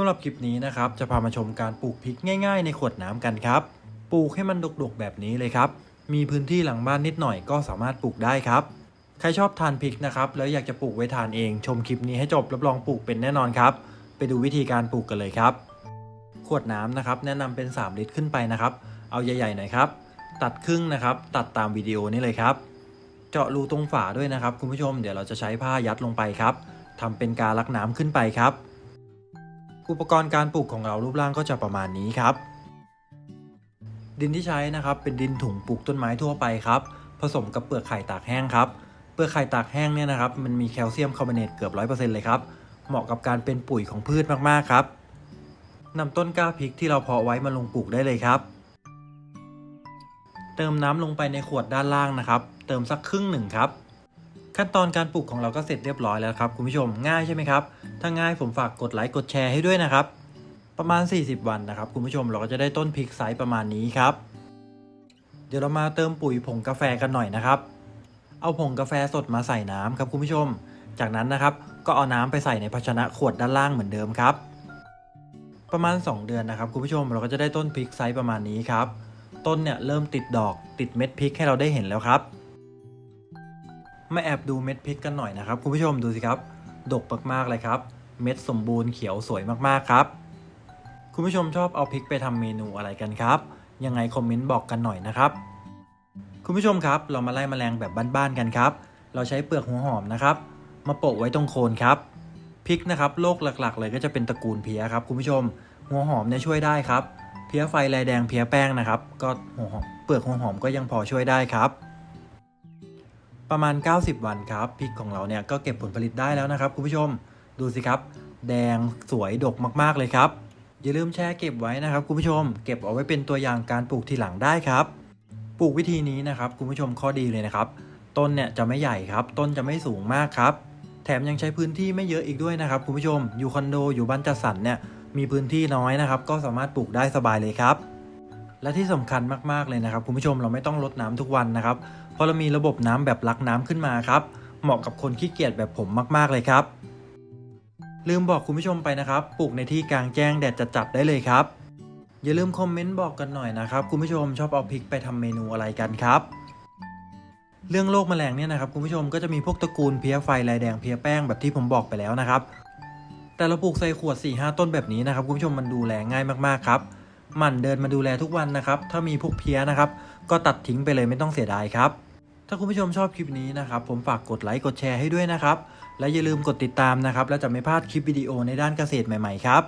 ำหรับคลิปนี้นะครับจะพามาชมการปลูกพริกง่ายๆ ในขวดน้ำกันครับ ปลูกให้มันดกๆแบบนี้เลยครับ มีพื้นที่หลังบ้านนิดหน่อยก็สามารถปลูกได้ครับ ใครชอบทานพริกนะครับแล้วอยากจะปลูกไว้ทานเอง ชมคลิปนี้ให้จบรับรองปลูกเป็นแน่นอนครับ ไปดูวิธีการปลูกกันเลยครับ ขวดน้ำนะครับแนะนำเป็น 3 ลิตรขึ้นไปนะครับ เอาใหญ่ๆหน่อยครับ ตัดครึ่งนะครับ ตัดตามวิดีโอนี้เลยครับ เจาะรูตรงฝาด้วยนะครับ คุณผู้ชมเดี๋ยวเราจะใช้ผ้ายัดลงไปครับทำเป็นการลักน้ำขึ้นไปครับ อุปกรณ์การปลูกของเรารูปร่างก็จะประมาณนี้ครับ ดินที่ใช้นะครับเป็นดินถุงปลูกต้นไม้ทั่วไปครับ ผสมกับเปลือกไข่ตากแห้งครับเปลือกไข่ตากแห้งเนี่ยนะครับมันมีแคลเซียมคาร์บอเนตเกือบร้อยเปอร์เซ็นต์เลยครับเหมาะกับการเป็นปุ๋ยของพืชมากๆครับนำต้นกล้าพริกที่เราเพาะไว้มาลงปลูกได้เลยครับ เติมน้ำลงไปในขวดด้านล่างนะครับ เติมสักครึ่งหนึ่งครับ ขั้นตอนการปลูกของเราก็เสร็จเรียบร้อยแล้วครับคุณผู้ชมง่ายใช่ไหมครับ ถ้าง่ายผมฝากกดไลค์กดแชร์ให้ด้วยนะครับ ประมาณ 40 วันนะครับคุณผู้ชมเราก็จะได้ต้นพริกไซส์ประมาณนี้ครับ เดี๋ยวเรามาเติมปุ๋ยผงกาแฟกันหน่อยนะครับ เอาผงกาแฟสดมาใส่น้ำครับคุณผู้ชม จากนั้นนะครับก็เอาน้ำไปใส่ในภาชนะขวดด้านล่างเหมือนเดิมครับ ประมาณ 2 เดือนนะครับคุณผู้ชมเราก็จะได้ต้นพริกไซส์ประมาณนี้ครับ ต้นเนี่ยเริ่มติดดอกติดเม็ดพริกให้เราได้เห็นแล้วครับ มาแอบดูเม็ดพริกกันหน่อยนะครับคุณผู้ชมดูสิครับ ดกมากๆเลยครับ เม็ดสมบูรณ์เขียวสวยมากๆครับ คุณผู้ชมชอบเอาพริกไปทำเมนูอะไรกันครับ ยังไงคอมเมนต์บอกกันหน่อยนะครับ คุณผู้ชมครับเรามาไล่แมลงแบบบ้านๆกันครับ เราใช้เปลือกหัวหอมนะครับ มาโปะไว้ตรงโคนครับพริกนะครับโรคหลักๆ เลยก็จะเป็นตระกูลเพี้ยครับคุณผู้ชม หัวหอมเนี่ยช่วยได้ครับ เพี้ยไฟลายแดงเพี้ยแป้งนะครับ ก็หัวหอมเปลือกหัวหอมก็ยังพอช่วยได้ครับ ประมาณ 90 วันครับพริกของเราเนี่ยก็เก็บผลผลิตได้แล้วนะครับคุณผู้ชมดูสิครับ แดงสวยดกมากๆเลยครับอย่าลืมแช่เก็บไว้นะครับคุณผู้ชม เก็บเอาไว้เป็นตัวอย่างการปลูกทีหลังได้ครับ ปลูกวิธีนี้นะครับคุณผู้ชมข้อดีเลยนะครับ ต้นเนี่ยจะไม่ใหญ่ครับ ต้นจะไม่สูงมากครับ แถมยังใช้พื้นที่ไม่เยอะอีกด้วยนะครับคุณผู้ชมอยู่คอนโดอยู่บ้านจัดสรรเนี่ยมีพื้นที่น้อยนะครับ ก็สามารถปลูกได้สบายเลยครับ และที่สำคัญมากๆเลยนะครับคุณผู้ชมเราไม่ต้องรดน้ำทุกวันนะครับเพราะเรามีระบบน้ำแบบลักน้ำขึ้นมาครับ เหมาะกับคนขี้เกียจแบบผมมากๆเลยครับ ลืมบอกคุณผู้ชมไปนะครับปลูกในที่กลางแจ้งแดดจัดๆได้เลยครับ อย่าลืมคอมเมนต์บอกกันหน่อยนะครับคุณผู้ชมชอบเอาพริกไปทำเมนูอะไรกันครับเรื่องโรคแมลงเนี่ยนะครับคุณผู้ชมก็จะมีพวกตระกูลเพี้ยไฟลายแดงเพี้ยแป้งแบบที่ผมบอกไปแล้วนะครับ แต่เราปลูกใส่ขวด4-5ต้นแบบนี้นะครับคุณผู้ชมมันดูแลง่ายมากๆครับ หมั่นเดินมาดูแลทุกวันนะครับ ถ้ามีพวกเพี้ยนะครับ ก็ตัดทิ้งไปเลยไม่ต้องเสียดายครับ ถ้าคุณผู้ชมชอบคลิปนี้นะครับ ผมฝากกดไลค์กดแชร์ให้ด้วยนะครับ และอย่าลืมกดติดตามนะครับ แล้วจะไม่พลาดคลิปวิดีโอในด้านเกษตรใหม่ๆครับ